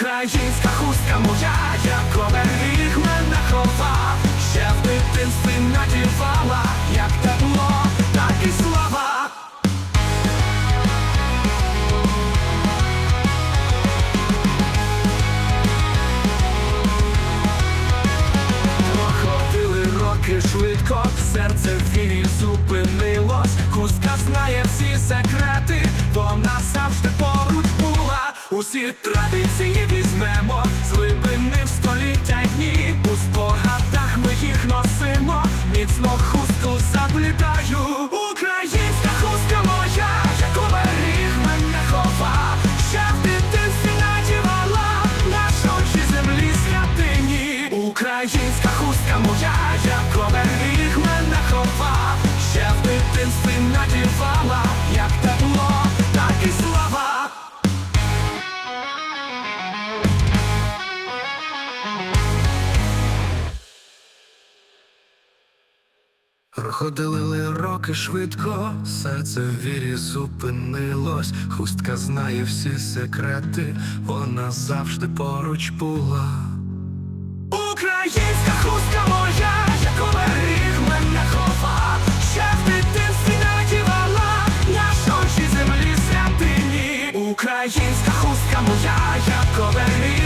Українська хустка моя, як оберіг мене хова, ще в дитинстві надівала, як тепло, так і слава. Проходили роки швидко, серце в вірі зупинилось. Хустка знає всі секрети, Усі традиції візьмемо, з глибини в століття дні. У спогадах ми їх носимо, міцно хустку заплітаю. Українська хустка моя, як оберіг мене хова, ще в дитинстві надівала нашої землі святині. Українська хустка моя, як оберіг мене хова, ще в дитинстві надівала, Проходили роки швидко, серце в вірі зупинилось, хустка знає всі секрети, вона завжди поруч була. Українська хустка моя, як оберіг мене хова, ще в дитинстві надівала нашої землі святині. Українська хустка моя, як оберіг